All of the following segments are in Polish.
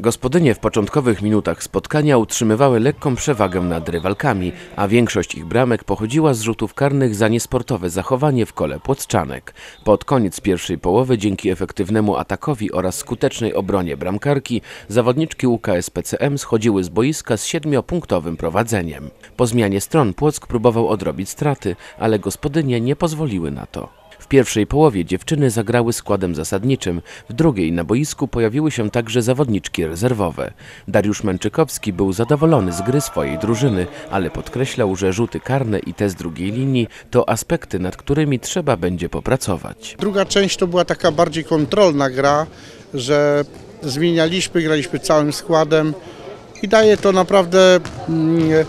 Gospodynie w początkowych minutach spotkania utrzymywały lekką przewagę nad rywalkami, a większość ich bramek pochodziła z rzutów karnych za niesportowe zachowanie w kole płocczanek. Pod koniec pierwszej połowy dzięki efektywnemu atakowi oraz skutecznej obronie bramkarki zawodniczki UKS PCM schodziły z boiska z siedmiopunktowym prowadzeniem. Po zmianie stron Płock próbował odrobić straty, ale gospodynie nie pozwoliły na to. W pierwszej połowie dziewczyny zagrały składem zasadniczym, w drugiej na boisku pojawiły się także zawodniczki rezerwowe. Dariusz Męczykowski był zadowolony z gry swojej drużyny, ale podkreślał, że rzuty karne i te z drugiej linii to aspekty, nad którymi trzeba będzie popracować. Druga część to była taka bardziej kontrolna gra, że zmienialiśmy, graliśmy całym składem i daje to naprawdę mm,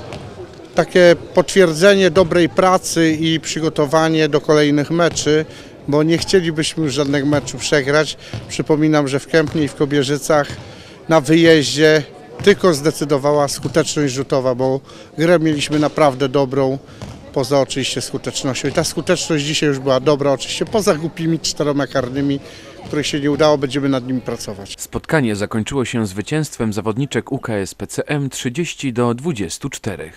takie potwierdzenie dobrej pracy i przygotowanie do kolejnych meczy, bo nie chcielibyśmy już żadnych meczu przegrać. Przypominam, że w Kępnie i w Kobierzycach na wyjeździe tylko zdecydowała skuteczność rzutowa, bo grę mieliśmy naprawdę dobrą, poza oczywiście skutecznością. I ta skuteczność dzisiaj już była dobra, oczywiście poza głupimi czteroma karnymi, których się nie udało, będziemy nad nimi pracować. Spotkanie zakończyło się zwycięstwem zawodniczek UKS PCM 30 do 24.